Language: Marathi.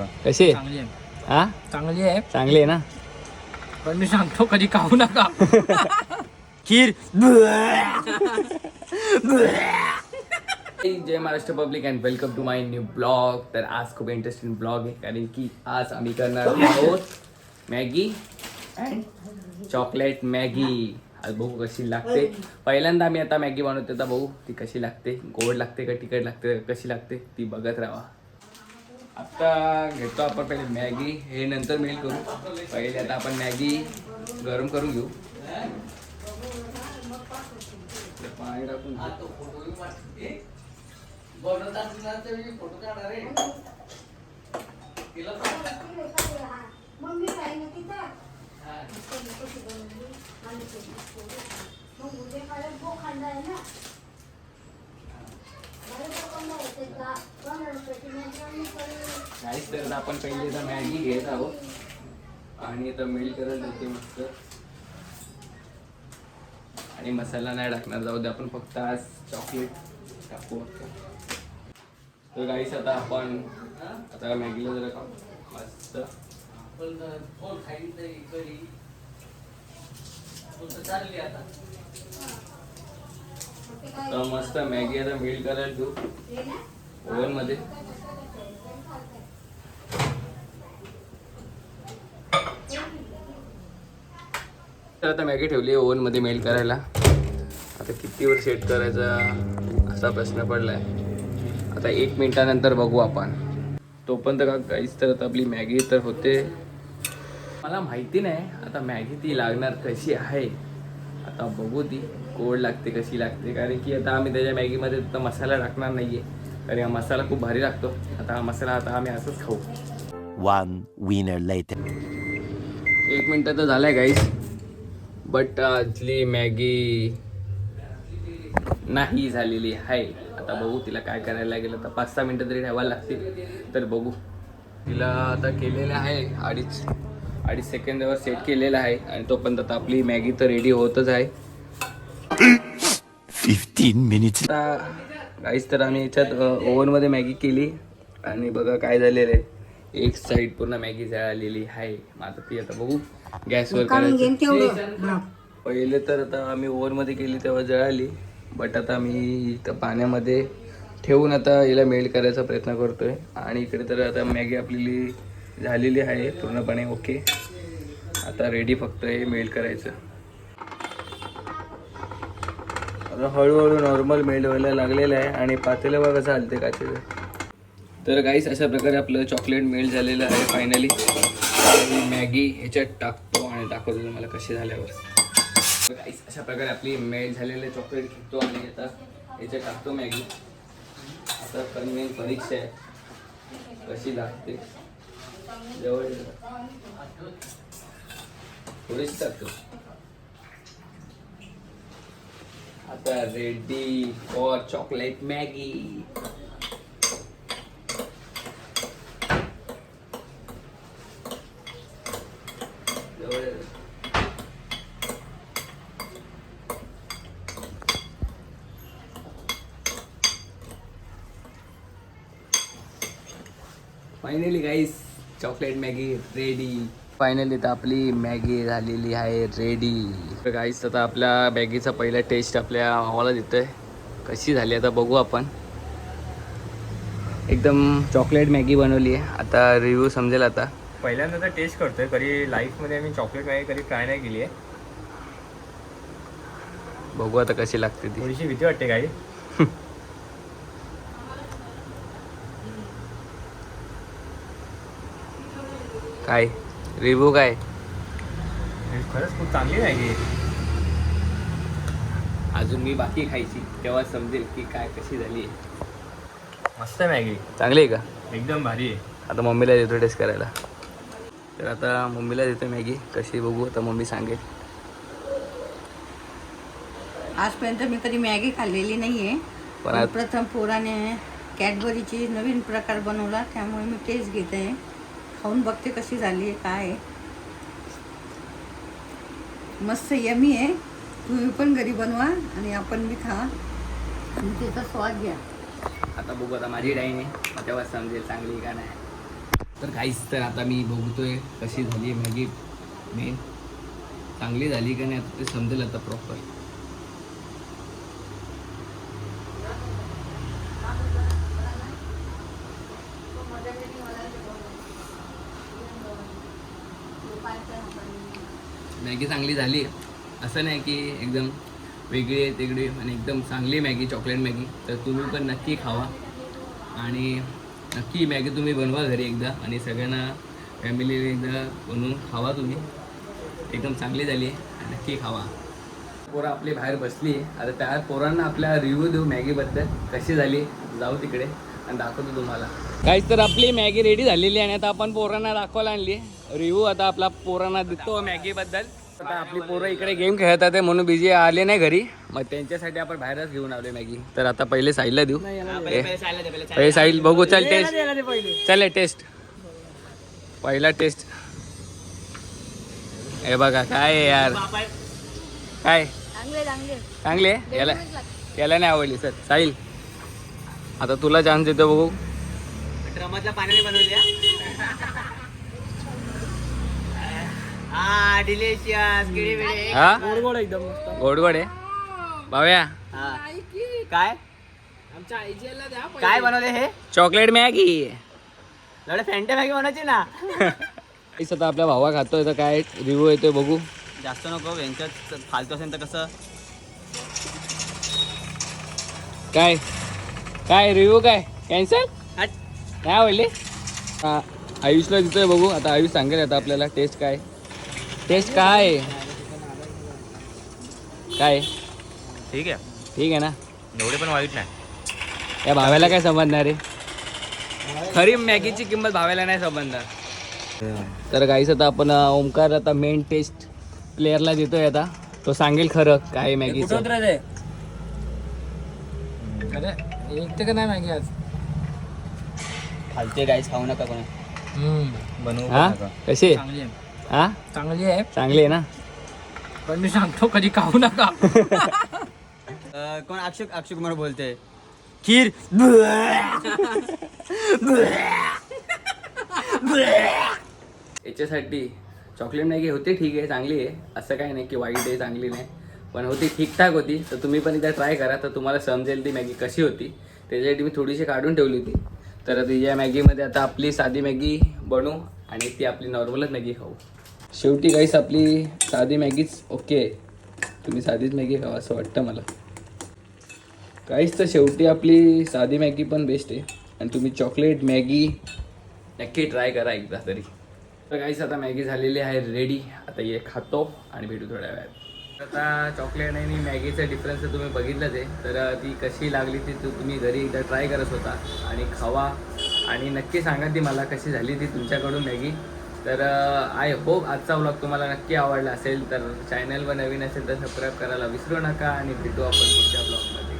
कशी चांगली आहे. हा? चांगली आहे. चांगली आहे ना? पण मी सांगतो कधी खाऊ नका. खीर. Jai Maharashtra public and welcome to my new blog तर आज खूप इंटरेस्टिंग ब्लॉग आहे कारण की आज आम्ही करणार आहोत मॅगी अँड चॉकलेट मॅगी. आज बघू कशी लागते. पहिल्यांदा आम्ही आता मॅगी बनवतो आता बघू ती कशी लागते. गोड लागते का तिखट लागते का कशी लागते ती बघत राहा. आता घेतो आपण पहिले मॅगी. हे नंतर मेल करू. पहिले आता आपण मॅगी गरम करून घेऊ. पाणी टाकून ना काहीच तर आपण पहिले आता मॅगी घेत आहोत. आणि आता मेल करायला देते मस्त. आणि मसाला नाही टाकणार. जाऊ दे आपण फक्त आज चॉकलेट टाकू फक्त तर गाईस आता आपण आता मॅगीला जरा खाऊ. मस्त. तर मस्त मॅगी आता मेल करायला घेऊ ओव्हनमध्ये. तर आता मॅगी ठेवली ओव्हनमध्ये मेल करायला. आता किती वर सेट करायचा असा प्रश्न पडलाय. आता एक मिनिटानंतर बघू आपण. तोपर्यंत का काहीच तर आता आपली मॅगी तर होते. मला माहिती नाही आता मॅगी ती लागणार कशी आहे? आता बघू ती गोड लागते कशी लागते? कारण की आता आम्ही त्याच्या मॅगीमध्ये तर मसाला टाकणार नाहीये. कारण हा मसाला खूप भारी लागतो. आता हा मसाला आता आम्ही असंच खाऊ. One winner later. एक मिनटं तर झालंय गाईस बट आजली मॅगी नाही झालेली आहे. आता बघू तिला काय करायला लागेल आता पाच सहा मिनटं तरी ठेवायला लागतील. तर बघू. तिला आता केलेलं आहे अडीच अडीच सेकंदावर सेट केलेलं आहे. आणि तोपर्यंत आता आपली मॅगी तर रेडी होतच आहे. 15 minutes. आता गाईस तर आम्ही याच्यात ओव्हनमध्ये मॅगी केली. आणि बघा काय झालेलं आहे. एक साईड पूर्ण मॅगी जळालेली आहे. मग आता ती आता बघू. गॅसवर करायचं. पहिले तर आता आम्ही ओव्हनमध्ये केली तेव्हा जळाली बट आता आम्ही इथं पाण्यामध्ये ठेवून आता याला मेल्ट करायचा प्रयत्न करतोय. आणि इकडे तर आता मॅगी आपली झालेली आहे पूर्णपणे ओके. आता रेडी फक्त हे मेल्ट करायचं. आता हळूहळू नॉर्मल मेल्ट व्हायला लागलेलं आहे आणि पातेलं बघा कसं हलते काचेचं तर गाईस अशा प्रकारे आपलं चॉकलेट मेल्ट झालेलं आहे फायनली मॅगी ह्याच्यात टाकतो आणि दाखवतो तुम्हाला कसे झाल्यावर. गाईस अशा प्रकारे आपली मेल्ट झालेले चॉकलेट घेतो आणि आता ह्याच्यात टाकतो मॅगी. आता कन्व्हेन परीक्षा आहे. कशी लागते? जवळ थोडीच टाकतो. आता रेडी फॉर चॉकलेट मॅगी जवळ ये. Finally guys chocolate Maggi ready finally तर आपली मॅगी झालेली आहे रेडी तर गाईस आता आपल्या मॅगीचा पहिला टेस्ट आपल्या भावाला देतोय. कशी झाली आता बघू आपण. एकदम चॉकलेट मॅगी बनवली आहे. आता रिव्ह्यू समजेल आता. पहिल्यांदा तर टेस्ट करतोय कधी लाईफमध्ये मी चॉकलेट मॅगी कधी ट्राय नाही केली आहे. बघू आता कशी लागते ती. थोडीशी भीती वाटते काही काय? रिव्ह्यू काय खरंच खूप चांगली मॅगी अजून मी बाकी खायची. तेव्हा समजेल की काय कशी झाली. आहे मस्त मॅगी. चांगली आहे का? एकदम भारी आहे. आता मम्मीला देतो टेस्ट करायला. तर आता मम्मीला देतो मॅगी. कशी बघू आता मम्मी सांगेल. आजपर्यंत मी कधी मॅगी खाल्लेली नाही आहे पण पण आज- प्रथम पोराने कॅडबरीची नवीन प्रकार बनवला त्यामुळे मी टेस्ट घेत. आहे खाऊन बघते कशी झाली आहे काय मस्त यमी आहे. तुम्ही पण घरी बनवा आणि आपण बी खा. आणि त्याचा स्वाद घ्या. आता बघू आता माझी डाईन आहे. तेव्हा समजेल चांगली का नाही. तर काहीच तर आता मी बघतोय कशी झाली मॅगी. मेन चांगली झाली का नाही आता ते समजेल आता प्रॉपर मॅगी चांगली झाली. असं नाही की एकदम वेगळी आहे तिगडी आणि एकदम चांगली मॅगी चॉकलेट मॅगी. तर तुम्ही पण नक्की खावा. आणि नक्की मॅगी तुम्ही बनवा घरी एकदा आणि सगळ्यांना फॅमिली एकदा बनवून खावा तुम्ही. एकदम चांगली झाली आहे नक्की खावा. पोरं आपली बाहेर बसली आता त्या पोरांना आपल्या रिव्ह्यू देऊ मॅगीबद्दल. कशी झाली? जाऊ तिकडे. आणि दाखवतो तुम्हाला. काहीच तर आपली मॅगी रेडी झालेली आहे आणि आता आपण पोरांना दाखवायला आणली रिव्ह्यू आता आपला पोरांना देतो मॅगीबद्दल आता आपली पोरं इकडे गेम खेळतात आहे म्हणून बिजी आले नाही घरी. मग त्यांच्यासाठी आपण बाहेरच घेऊन आलो मॅगी तर आता पहिले साईडला देऊ. पहिले साईड बघू चल टेस्ट चल टेस्ट पहिला टेस्ट हे बघा काय यार? काय? चांगले चांगले. चांगली? आहे याला याला नाही आवडली सर. साहिल. आता तुला चान्स देतो बघू. ड्रमातल्या पाण्याने बनवल्या हा हा? गोड एकदम मस्त. गोड गोड आहे? भाव्या. काय? आमच्या आईजीला द्या काय बनवले हे? चॉकलेट मॅगी लढे फेंटे मॅगी बनवायची ना. आता आपल्या भावा खातोय तर काय रिव्ह्यू येतोय बघू. जास्त नको यांच्यात फालतू असेल तर कसं? काय? काय रिव्ह्यू काय? कॅन्सल हट. नाही आवडली? हा, आयुषला देतोय बघू. आता आयुष सांगेल आता आपल्याला टेस्ट काय. टेस्ट काय? आहे? काय? ठीक आहे. ठीक आहे ना? एवढे पण वाईट नाही. या भाव्याला काय समजणार आहे खरी मॅगीची किंमत भाव्याला नाही समजणार तर गाईस आता आपण ओमकार आता मेन टेस्ट प्लेअरला देतोय आता. तो सांगेल खरं काय अरे एक ते का नाही मागे आज? फालते गाईस खाऊ नका कोणी. बनवू हा? कशी? आहे? चांगली आहे. हा? चांगली आहे. चांगली आहे ना? पण मी सांगतो कधी खाऊ नका. कोण? अक्षुक अक्षुक कुमार बोलते खीर. याच्यासाठी चॉकलेट मॅगी होती ठीक आहे चांगली आहे. असं काही नाही की वाईट आहे चांगली नाही. पण होती ठीकठाक होती. तर तुम्ही पण एकदा ट्राय करा. तर तुम्हाला समजेल ती मॅगी कशी होती. त्याच्यासाठी मी थोडीशी काढून ठेवली होती. तर या मॅगीमध्ये आता आपली साधी मॅगी बनवू आणि ती आपली नॉर्मलच मॅगी खाऊ. शेवटी काहीच आपली साधी मॅगीच ओके आहे तुम्ही साधीच मॅगी खावा असं वाटतं मला. काहीच तर शेवटी आपली साधी मॅगी पण बेस्ट आहे. आणि तुम्ही चॉकलेट मॅगी नक्की ट्राय करा एकदा तरी. तर काहीच आता मॅगी झालेली आहे रेडी आता ये खातो आणि भेटू थोड्या वेळात. आता चॉकलेट आणि मॅगीचं डिफरन्स तर तुम्ही बघितलंच आहे. तर ती कशी लागली ती तू तुम्ही घरी एकदा ट्राय करत होता आणि खावा. आणि नक्की सांगा ती मला कशी झाली ती तुमच्याकडून मॅगी. तर आय होप आजचा व्लॉग तुम्हाला नक्की आवडला असेल तर चॅनलवर नवीन असेल तर सबस्क्राईब करायला विसरू नका आणि भेटू आपण पुढच्या ब्लॉगमध्ये